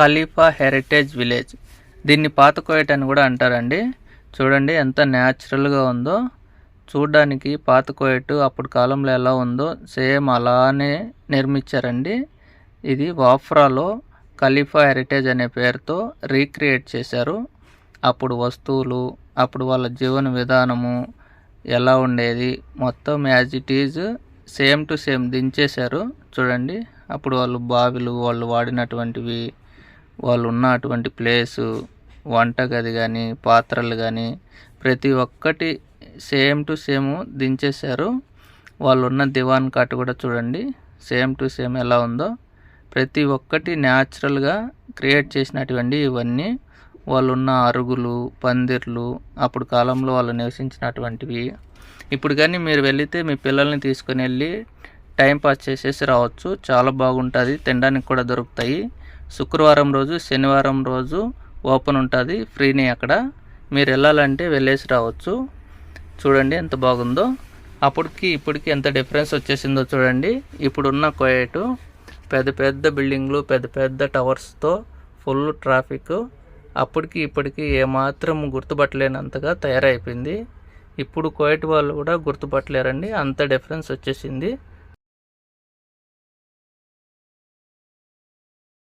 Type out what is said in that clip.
ఖలీఫా heritage village. దీన్ని పాతకోయట అని కూడా అంటారండి. చూడండి ఎంత న్యాచురల్గా ఉందో. చూడడానికి పాత కోయట్ అప్పుడు కాలంలో ఎలా ఉందో సేమ్ అలానే నిర్మించారండి. ఇది వాఫ్రాలో ఖలీఫా హెరిటేజ్ అనే పేరుతో రీక్రియేట్ చేశారు. అప్పుడు వస్తువులు అప్పుడు వాళ్ళ జీవన విధానము ఎలా ఉండేది మొత్తం as it is same to same దించేశారు. చూడండి అప్పుడు వాళ్ళు బావిలు వాళ్ళు వాడినటువంటివి వాళ్ళు ఉన్న అటువంటి ప్లేసు వంటగది కానీ పాత్రలు కానీ ప్రతి ఒక్కటి సేమ్ టు సేమ్ దించేశారు. వాళ్ళు ఉన్న దివాన్ కాట్ కూడా చూడండి సేమ్ టు సేమ్ ఎలా ఉందో. ప్రతి ఒక్కటి న్యాచురల్గా క్రియేట్ చేసినటువంటి ఇవన్నీ వాళ్ళు ఉన్న అరుగులు పందిర్లు అప్పుడు కాలంలో వాళ్ళు నివసించినటువంటివి. ఇప్పుడు కానీ మీరు వెళితే మీ పిల్లల్ని తీసుకొని వెళ్ళి టైం పాస్ చేసేసి రావచ్చు. చాలా బాగుంటుంది. తినడానికి కూడా దొరుకుతాయి. శుక్రవారం రోజు శనివారం రోజు ఓపెన్ ఉంటుంది. ఫ్రీని అక్కడ. మీరు వెళ్ళాలంటే వెళ్ళేసి రావచ్చు. చూడండి ఎంత బాగుందో. అప్పటికి ఇప్పటికి ఎంత డిఫరెన్స్ వచ్చేసిందో చూడండి. ఇప్పుడున్న కోయేటు పెద్ద పెద్ద బిల్డింగ్లు పెద్ద పెద్ద టవర్స్తో ఫుల్ ట్రాఫిక్. అప్పటికి ఇప్పటికి ఏమాత్రం గుర్తుపట్టలేనంతగా తయారైపోయింది. ఇప్పుడు కోయట్ వాళ్ళు కూడా గుర్తుపట్టలేరండి. అంత డిఫరెన్స్ వచ్చేసింది.